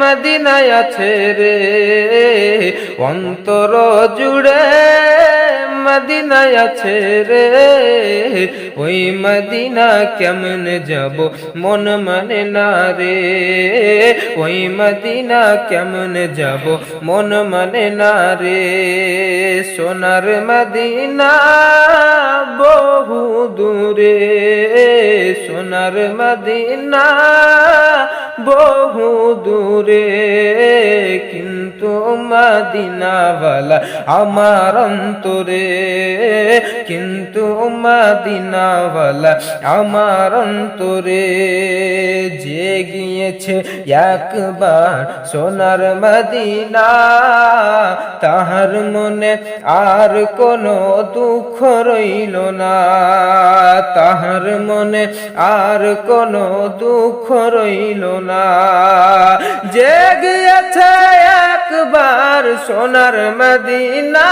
মদিনায় আছে রে। অন্তর জুড়ে মদিনায় আছে রে। ওই মদিনা কেমন যাব মন মানে না রে। ওই মদিনা কেমন যাব মন মানে না রে। সোনার মদিনা বহু দূরে। সোনার মদিনা বহু দূরে কিন্তু মদিনাওয়ালা আমার অন্তরে। কিন্তু মদিনাওয়ালা আমার অন্তরে যে গিয়েছে একবার সোনার মদিনা, তাহার মনে আর কোনো দুঃখ রইল না। তাহার মনে আর কোনো দুঃখ রইল না। যে গিয়েছে একবার সোনার মদিনা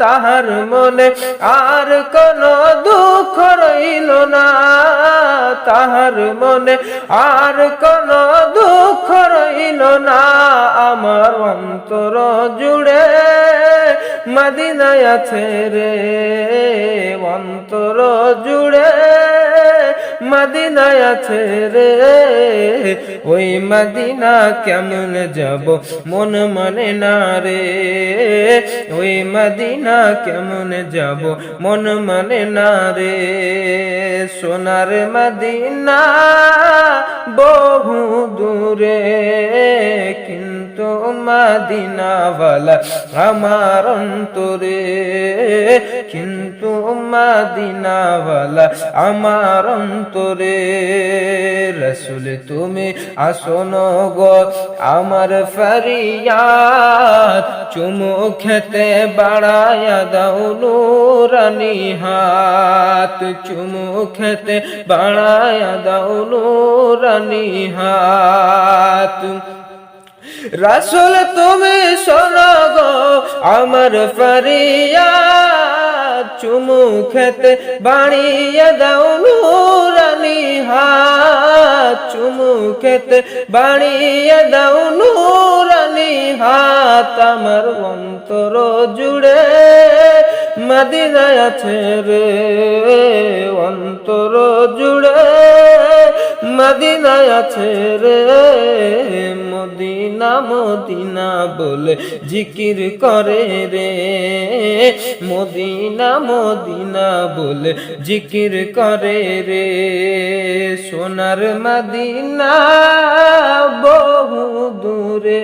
তাহার মনে আর কোনো দুঃখ রইল না তাহার মনে আর কোনো দুঃখ রইল না আমার অন্তর জুড়ে মদিনায় আছে রে অন্তর জুড়ে মদিনায় আছে রে। ওই মদিনা কেমন যাব মন মানে না রে। ওই মদিনা কেমন যাব মন মানে না রে। সোনার মদিনা বহু দূরে, কিন্তু মদিনাওয়ালা আমার অন্তরে, কিন্তু মদিনাওয়ালা আমার অন্তরে। রসুল, তুমি আসন গো, আমার ফরিয়াদ চুমু খেতে বাড়ায়া দাও নুরানি হাত, চুমু খেতে বাড়ায়া দাও নুরানি হাত। রাসুল তুমি শোনো গো, আমার ফরিয়া চুমু খেতে বাড়িয়ে দাও নুরানি হাত। চুমু খেতে বাড়িয়ে দাও নুরানি হাত, আমার অন্তর জুড়ে মদিনায় আছে রে, অন্তর জুড়ে। মদিনায় আছে রে, মদিনা মদিনা বলে জিকির করে রে। মদিনা মদিনা বলে জিকির করে রে। সোনার মদিনা বহু দূরে।